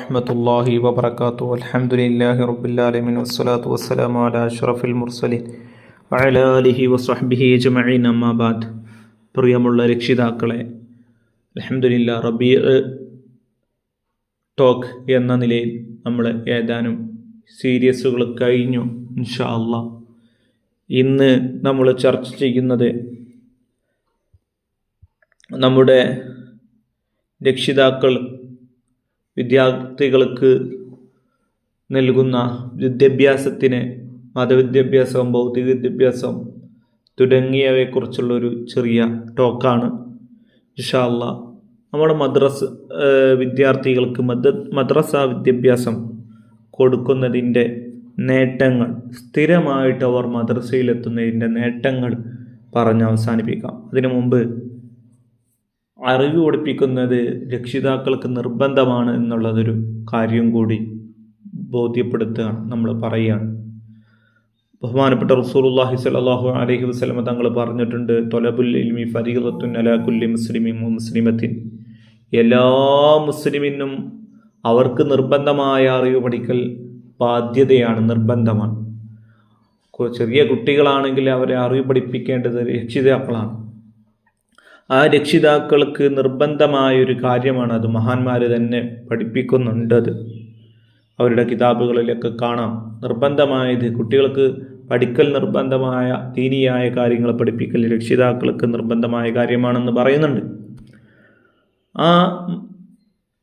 റഹ്മത്തുല്ലാഹി വബർക്കാത്തു അലഹമുല്ലാഹി റബുല്ലാലമിൻ വസ്സലാത്തു വസ്സലാം അല അഷ്റഫുൽ മുർസലിൻ. അലാലിഹി വസ്ഹബിഹി ജമഈൻ അമ്മാബാദ് പ്രിയമുള്ള രക്ഷിതാക്കളെ അലഹമുല്ല റബി ടോക്ക് എന്ന നിലയിൽ നമ്മൾ ഏതാനും സീരിയസുകൾ കഴിഞ്ഞു ഇൻഷാ അല്ല ഇന്ന് നമ്മൾ ചർച്ച ചെയ്യുന്നത് നമ്മുടെ രക്ഷിതാക്കൾ വിദ്യാർത്ഥികൾക്ക് നൽകുന്ന വിദ്യാഭ്യാസത്തിന് മതവിദ്യാഭ്യാസവും ഭൗതിക വിദ്യാഭ്യാസം തുടങ്ങിയവയെക്കുറിച്ചുള്ളൊരു ചെറിയ ടോക്കാണ്. ഇഷാല്ല നമ്മുടെ മദ്രസ വിദ്യാർത്ഥികൾക്ക് മദ മദ്രസ വിദ്യാഭ്യാസം കൊടുക്കുന്നതിന്റെ നേട്ടങ്ങൾ സ്ഥിരമായിട്ട് അവർ മദ്രസയിലെത്തുന്നതിന്റെ നേട്ടങ്ങൾ പറഞ്ഞ് അവസാനിപ്പിക്കാം. അതിനു മുമ്പ് അറിവ് പഠിപ്പിക്കുന്നത് രക്ഷിതാക്കൾക്ക് നിർബന്ധമാണ് എന്നുള്ളതൊരു കാര്യം കൂടി ബോധ്യപ്പെടുത്തുകയാണ് നമ്മൾ പറയുകയാണ്. ബഹുമാനപ്പെട്ട റസൂലുള്ളാഹി സ്വല്ലല്ലാഹു അലൈഹി വസല്ലമ തങ്ങൾ പറഞ്ഞിട്ടുണ്ട് തൊലബുൽ ഇൽമി ഫരീദത്തുൻ അലാ കുല്ലി മുസ്ലിമിൻ മുസ്ലിമത്തിൻ. എല്ലാ മുസ്ലിമിനും അവർക്ക് നിർബന്ധമായ അറിവ് പഠിക്കൽ ബാധ്യതയാണ് നിർബന്ധമാണ്. ചെറിയ കുട്ടികളാണെങ്കിൽ അവരെ അറിവ് പഠിപ്പിക്കേണ്ടത് രക്ഷിതാക്കളാണ്. ആ രക്ഷിതാക്കൾക്ക് നിർബന്ധമായ ഒരു കാര്യമാണ് അത് മഹാന്മാർ തന്നെ പഠിപ്പിക്കുന്നുണ്ടത്. അവരുടെ കിതാബുകളിലൊക്കെ കാണാം. നിർബന്ധമായത് കുട്ടികൾക്ക് പഠിക്കൽ നിർബന്ധമായ ദീനിയായ കാര്യങ്ങൾ പഠിപ്പിക്കൽ രക്ഷിതാക്കൾക്ക് നിർബന്ധമായ കാര്യമാണെന്ന് പറയുന്നുണ്ട്. ആ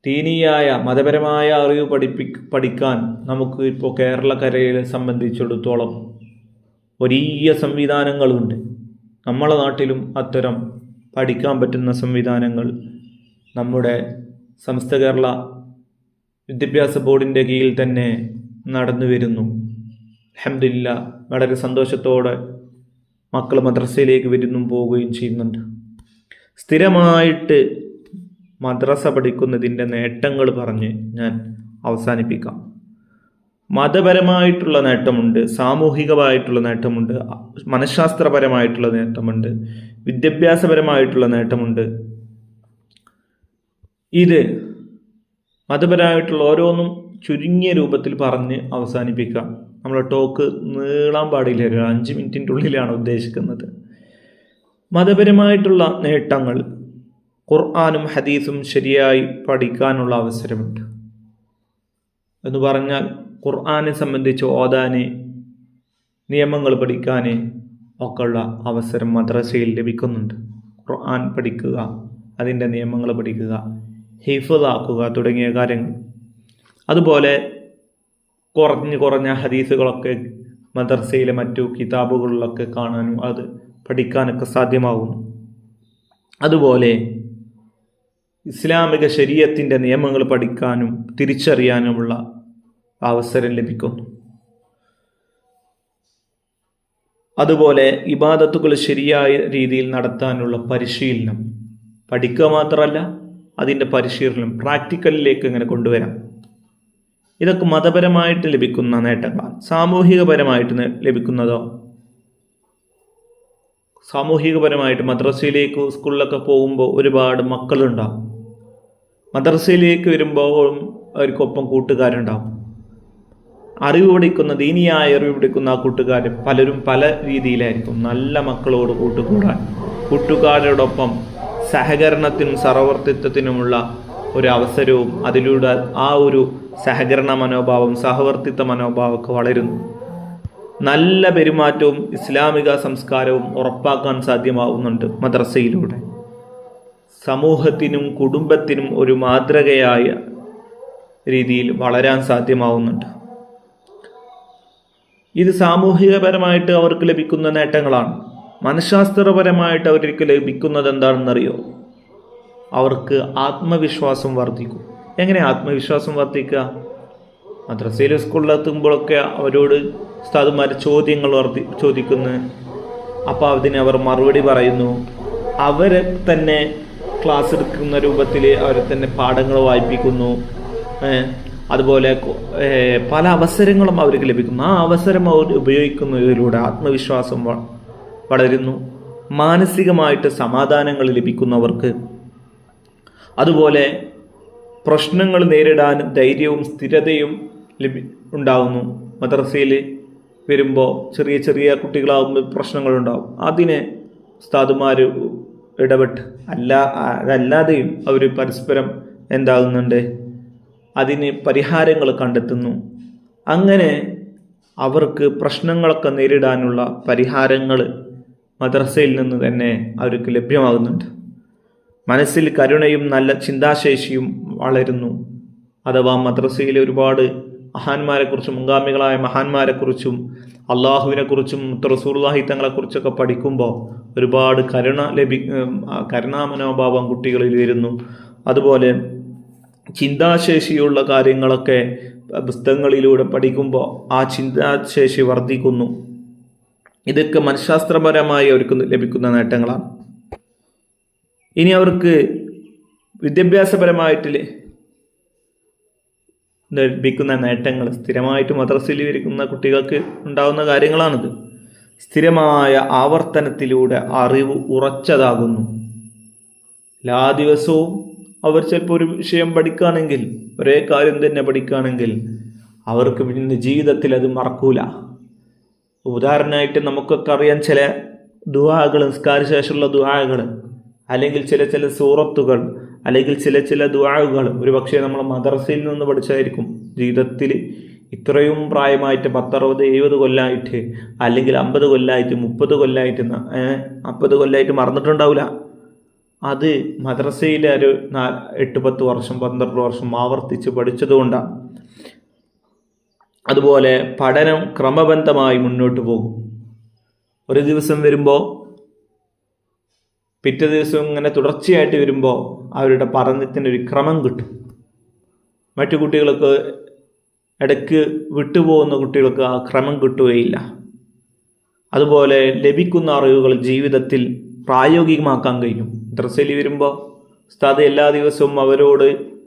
ദീനിയായ മതപരമായ അറിവ് പഠിപ്പി പഠിക്കാൻ നമുക്ക് ഇപ്പോൾ കേരളക്കരയെ സംബന്ധിച്ചിടത്തോളം വലിയ സംവിധാനങ്ങളുണ്ട്. നമ്മളെ നാട്ടിലും അത്തരം പഠിക്കാൻ പറ്റുന്ന സംവിധാനങ്ങൾ നമ്മുടെ സമസ്ത കേരള വിദ്യാഭ്യാസ ബോർഡിന്റെ കീഴിൽ തന്നെ നടന്നു വരുന്നു. അഹമ്മദില്ല വളരെ സന്തോഷത്തോടെ മക്കൾ മദ്രസയിലേക്ക് വരുന്നും പോവുകയും ചെയ്യുന്നുണ്ട്. സ്ഥിരമായിട്ട് മദ്രസ പഠിക്കുന്നതിന്റെ നേട്ടങ്ങൾ പറഞ്ഞ് ഞാൻ അവസാനിപ്പിക്കാം. മതപരമായിട്ടുള്ള നേട്ടമുണ്ട് സാമൂഹികമായിട്ടുള്ള നേട്ടമുണ്ട് മനഃശാസ്ത്രപരമായിട്ടുള്ള നേട്ടമുണ്ട്. വിദ്യാഭ്യാസപരമായിട്ടുള്ള നേട്ടമുണ്ട്. ഇത് മതപരമായിട്ടുള്ള ഓരോന്നും ചുരുങ്ങിയ രൂപത്തിൽ പറഞ്ഞ് അവസാനിപ്പിക്കാം. നമ്മളെ ടോക്ക് നീളാൻ പാടില്ല ഒരു അഞ്ച് മിനിറ്റിന്റെ ഉള്ളിലാണ് ഉദ്ദേശിക്കുന്നത്. മതപരമായിട്ടുള്ള നേട്ടങ്ങൾ ഖുർആാനും ഹദീസും ശരിയായി പഠിക്കാനുള്ള അവസരമുണ്ട്. എന്ന് പറഞ്ഞാൽ ഖുർആാനെ സംബന്ധിച്ച് ഓതാന് നിയമങ്ങൾ പഠിക്കാൻ ഒക്കെയുള്ള അവസരം മദ്രസയിൽ ലഭിക്കുന്നുണ്ട്. ഖുർആൻ പഠിക്കുക അതിന്റെ നിയമങ്ങൾ പഠിക്കുക ഹിഫാക്കുക തുടങ്ങിയ കാര്യങ്ങൾ. അതുപോലെ കുറഞ്ഞ് കുറഞ്ഞ ഹദീസുകളൊക്കെ മദർസയിലെ മറ്റു കിതാബുകളിലൊക്കെ കാണാനും അത് പഠിക്കാനൊക്കെ സാധ്യമാകുന്നു. അതുപോലെ ഇസ്ലാമിക ശരീരത്തിന്റെ നിയമങ്ങൾ പഠിക്കാനും തിരിച്ചറിയാനുമുള്ള അവസരം ലഭിക്കുന്നു. അതുപോലെ ഇബാദത്തുകൾ ശരിയായ രീതിയിൽ നടത്താനുള്ള പരിശീലനം. പഠിക്കുക മാത്രമല്ല അതിന്റെ പരിശീലനം പ്രാക്ടിക്കലിലേക്ക് ഇങ്ങനെ കൊണ്ടുവരാം. ഇതൊക്കെ മതപരമായിട്ട് ലഭിക്കുന്ന നേട്ടങ്ങളാണ്. സാമൂഹികപരമായിട്ട് ലഭിക്കുന്നതോ? സാമൂഹികപരമായിട്ട് മദ്രസയിലേക്ക് സ്കൂളിലൊക്കെ പോകുമ്പോൾ ഒരുപാട് മക്കളുണ്ടാവും. മദ്രസയിലേക്ക് വരുമ്പോൾ അവർക്കൊപ്പം കൂട്ടുകാരുണ്ടാവും. അറിവ് പഠിക്കുന്ന ദീനിയായ അറിവ് പഠിക്കുന്ന ആ കൂട്ടുകാർ പലരും പല രീതിയിലായിരിക്കും. നല്ല മക്കളോട് കൂട്ടുകൂടാൻ. കൂട്ടുകാരോടൊപ്പം സഹകരണത്തിനും സർവർത്തിത്വത്തിനുമുള്ള ഒരു അവസരവും അതിലൂടെ ആ ഒരു സഹകരണ മനോഭാവം സഹവർത്തിത്വ മനോഭാവമൊക്കെ വളരുന്നു. നല്ല പെരുമാറ്റവും ഇസ്ലാമിക സംസ്കാരവും ഉറപ്പാക്കാൻ സാധ്യമാവുന്നുണ്ട് മദ്രസയിലൂടെ. സമൂഹത്തിനും കുടുംബത്തിനും ഒരു മാതൃകയായ രീതിയിൽ വളരാൻ സാധ്യമാവുന്നുണ്ട്. ഇത് സാമൂഹികപരമായിട്ട് അവർക്ക് ലഭിക്കുന്ന നേട്ടങ്ങളാണ്. മനഃശാസ്ത്രപരമായിട്ട് അവർക്ക് ലഭിക്കുന്നത് എന്താണെന്നറിയോ അവർക്ക് ആത്മവിശ്വാസം വർദ്ധിക്കും. എങ്ങനെ ആത്മവിശ്വാസം വർദ്ധിക്കുക? മദ്രസയിൽ സ്കൂളിലെത്തുമ്പോഴൊക്കെ അവരോട് ഉസ്താദുമാർ ചോദ്യങ്ങൾ വർദ്ധി ചോദിക്കുന്നു. അപ്പോൾ അതിന് അവർ മറുപടി പറയുന്നു. അവരെ തന്നെ ക്ലാസ് എടുക്കുന്ന രൂപത്തിൽ അവരെ തന്നെ പാഠങ്ങൾ വായിപ്പിക്കുന്നു. അതുപോലെ പല അവസരങ്ങളും അവർക്ക് ലഭിക്കുന്നു. ആ അവസരം അവർ ഉപയോഗിക്കുന്നതിലൂടെ ആത്മവിശ്വാസം വളരുന്നു. മാനസികമായിട്ട് സമാധാനങ്ങൾ ലഭിക്കുന്നവർക്ക് അതുപോലെ പ്രശ്നങ്ങൾ നേരിടാൻ ധൈര്യവും സ്ഥിരതയും ലഭി ഉണ്ടാകുന്നു മദ്രസയിൽ വരുമ്പോൾ ചെറിയ ചെറിയ കുട്ടികളാകുമ്പോൾ പ്രശ്നങ്ങളുണ്ടാകും അതിനെ ഉസ്താദുമാർ ഇടപെട്ട് അല്ല അതല്ലാതെയും അവർ പരസ്പരം എന്താകുന്നുണ്ട്? അതിന് പരിഹാരങ്ങൾ കണ്ടെത്തുന്നു. അങ്ങനെ അവർക്ക് പ്രശ്നങ്ങളൊക്കെ നേരിടാനുള്ള പരിഹാരങ്ങൾ മദ്രസയിൽ നിന്ന് തന്നെ അവർക്ക് ലഭ്യമാകുന്നുണ്ട്. മനസ്സിൽ കരുണയും നല്ല ചിന്താശേഷിയും വളരുന്നു. അഥവാ മദ്രസയിലെ ഒരുപാട് മഹാന്മാരെക്കുറിച്ചും മുൻഗാമികളായ മഹാന്മാരെക്കുറിച്ചും അള്ളാഹുവിനെക്കുറിച്ചും റസൂർലാഹി തങ്ങളെക്കുറിച്ചൊക്കെ പഠിക്കുമ്പോൾ ഒരുപാട് കരുണ ലഭി കരുണാമനോഭാവം കരുണാ മനോഭാവം കുട്ടികളിൽ വരുന്നു അതുപോലെ ചിന്താശേഷിയുള്ള കാര്യങ്ങളൊക്കെ പുസ്തകങ്ങളിലൂടെ പഠിക്കുമ്പോൾ ആ ചിന്താശേഷി വർദ്ധിക്കുന്നു. ഇതൊക്കെ മനഃശാസ്ത്രപരമായി അവർക്ക് ലഭിക്കുന്ന നേട്ടങ്ങളാണ്. ഇനി അവർക്ക് വിദ്യാഭ്യാസപരമായിട്ട് ലഭിക്കുന്ന നേട്ടങ്ങൾ സ്ഥിരമായിട്ട് മദ്രസയിൽ ഇരിക്കുന്ന കുട്ടികൾക്ക് ഉണ്ടാകുന്ന കാര്യങ്ങളാണിത്. സ്ഥിരമായ ആവർത്തനത്തിലൂടെ അറിവ് ഉറച്ചതാകുന്നു. എല്ലാ ദിവസവും അവർ ചിലപ്പോൾ ഒരു വിഷയം പഠിക്കുകയാണെങ്കിൽ ഒരേ കാര്യം തന്നെ പഠിക്കുകയാണെങ്കിൽ അവർക്ക് പിന്നെ ജീവിതത്തിൽ അത് മറക്കൂല. ഉദാഹരണമായിട്ട് നമുക്കൊക്കെ അറിയാൻ ചില ദുവാകൾ നിസ്കാര ശേഷമുള്ള ദുആകൾ അല്ലെങ്കിൽ ചില ചില സൂറത്തുകൾ അല്ലെങ്കിൽ ചില ചില ദുവാകൾ ഒരു പക്ഷേ നമ്മൾ മദ്രസയിൽ നിന്ന് പഠിച്ചായിരിക്കും ജീവിതത്തിൽ ഇത്രയും പ്രായമായിട്ട് പത്തറുപത് എഴുപത് കൊല്ലമായിട്ട് അല്ലെങ്കിൽ അമ്പത് കൊല്ലമായിട്ട് മുപ്പത് കൊല്ലമായിട്ട് ന- ഏഹ് അമ്പത് കൊല്ലമായിട്ട് മറന്നിട്ടുണ്ടാവില്ല. അത് മദ്രസയിലെ ഒരു നാ എട്ട് പത്ത് വർഷം പന്ത്രണ്ട് വർഷം ആവർത്തിച്ച് പഠിച്ചതുകൊണ്ടാണ്. അതുപോലെ പഠനം ക്രമബന്ധമായി മുന്നോട്ട് പോകും. ഒരു ദിവസം വരുമ്പോൾ പിറ്റേ ദിവസം ഇങ്ങനെ തുടർച്ചയായിട്ട് വരുമ്പോൾ അവരുടെ പഠനത്തിന് ഒരു ക്രമം കിട്ടും. മറ്റു കുട്ടികൾക്ക് ഇടയ്ക്ക് വിട്ടുപോകുന്ന കുട്ടികൾക്ക് ആ ക്രമം കിട്ടുകയില്ല. അതുപോലെ ലഭിക്കുന്ന അറിവുകൾ ജീവിതത്തിൽ പ്രായോഗികമാക്കാൻ കഴിയും. ഡ്രസ്സിൽ വരുമ്പോൾ ഉസ്താദ് എല്ലാ ദിവസവും അവരോട്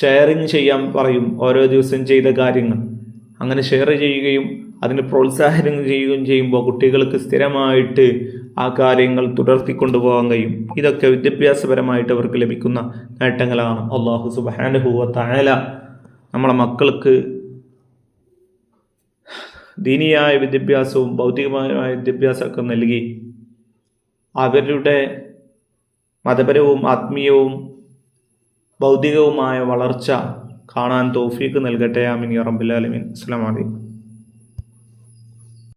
ഷെയറിങ് ചെയ്യാൻ പറയും ഓരോ ദിവസം ചെയ്ത കാര്യങ്ങൾ. അങ്ങനെ ഷെയർ ചെയ്യുകയും അതിന് പ്രോത്സാഹനം ചെയ്യുകയും ചെയ്യുമ്പോൾ കുട്ടികൾക്ക് സ്ഥിരമായിട്ട് ആ കാര്യങ്ങൾ തുടർത്തിക്കൊണ്ടു പോകാൻ കഴിയും. ഇതൊക്കെ വിദ്യാഭ്യാസപരമായിട്ട് അവർക്ക് ലഭിക്കുന്ന നേട്ടങ്ങളാണ്. അള്ളാഹു സുബാനുഭൂവ തായാല നമ്മളെ മക്കൾക്ക് ദീനിയായ വിദ്യാഭ്യാസവും ഭൗതികമായ വിദ്യാഭ്യാസമൊക്കെ നൽകി അവരുടെ മതപരവും ആത്മീയവും ഭൗതികവുമായ വളർച്ച കാണാൻ തോഫീക്ക് നൽകട്ടെ. ആമിൻ. റബ്ബുലാലമീൻ അസ്സാം വലൈക്കും